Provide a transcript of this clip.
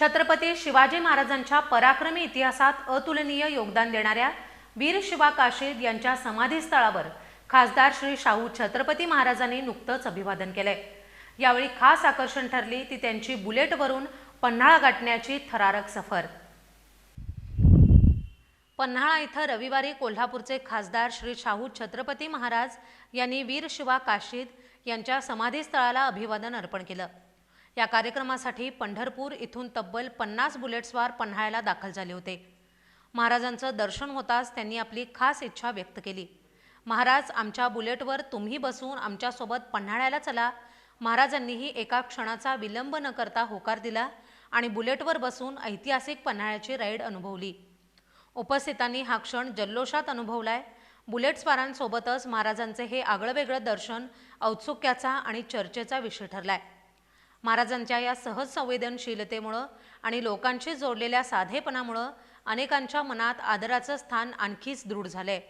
छत्रपती शिवाजी महाराजांच्या पराक्रमी इतिहासात अतुलनीय योगदान देणाऱ्या वीर शिवा काशीद यांच्या समाधीस्थळावर खासदार श्री शाहू छत्रपती महाराजांनी नुकतंच अभिवादन केलंय. यावेळी खास आकर्षण ठरली ती त्यांची बुलेटवरून पन्हाळा गाठण्याची थरारक सफर. पन्हाळा इथं रविवारी कोल्हापूरचे खासदार श्री शाहू छत्रपती महाराज यांनी वीर शिवा काशीद यांच्या समाधीस्थळाला अभिवादन अर्पण केलं. या कार्यक्रमासाठी पंढरपूर इथून तब्बल पन्नास बुलेट्सवार पन्हाळ्याला दाखल झाले होते. महाराजांचं दर्शन होताच त्यांनी आपली खास इच्छा व्यक्त केली. महाराज आमच्या बुलेटवर तुम्ही बसून आमच्यासोबत पन्हाळ्याला चला. महाराजांनीही एका क्षणाचा विलंब न करता होकार दिला आणि बुलेटवर बसून ऐतिहासिक पन्हाळ्याची राईड अनुभवली. उपस्थितांनी हा क्षण जल्लोषात अनुभवलाय. बुलेटस्वारांसोबतच महाराजांचे हे आगळंवेगळं दर्शन औत्सुक्याचा आणि चर्चेचा विषय ठरलाय. महाराजांच्या या सहज संवेदनशीलतेमुळं आणि लोकांशी जोडलेल्या साधेपणामुळं अनेकांच्या मनात आदराचं स्थान आणखीच दृढ झालंय.